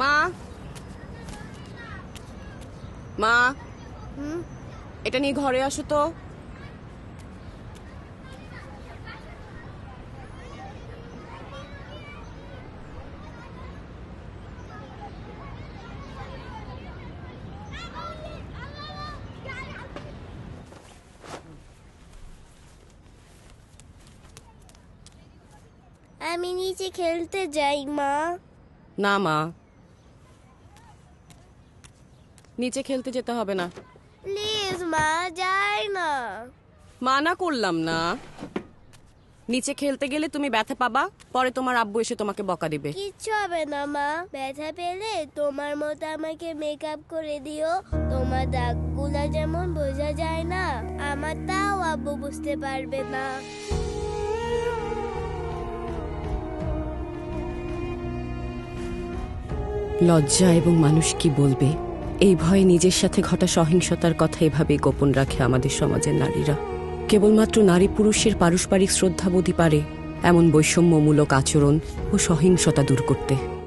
মা? মা? এটা নিয়ে ঘরে আসো তো। আমি নিচে খেলতে যাই মা। না মা। নিচে খেলতে যেতে হবে না। প্লিজ মা যাই না। মানা করলাম না। নিচে খেলতে গেলে তুমি ব্যথা পাবা পরে তোমার আব্বু এসে তোমাকে বকা দিবে। কিচ্ছু হবে না মা। ব্যথা পেলে তোমার মতো আমাকে মেকআপ করে দিও। তোমার দাগগুলা যেমন বোঝা যায় না আমার তাও আব্বু বুঝতে পারবে না। লজ্জা এবং মানুষ কি বলবে? এই ভয়ে নিজের সাথে ঘটা সহিংসতার কথা এভাবে গোপন রাখে আমাদের সমাজের নারীরা। কেবলমাত্র নারী পুরুষের পারস্পরিক শ্রদ্ধাবোধই পারে এমন বৈষম্যমূলক আচরণ ও সহিংসতা দূর করতে।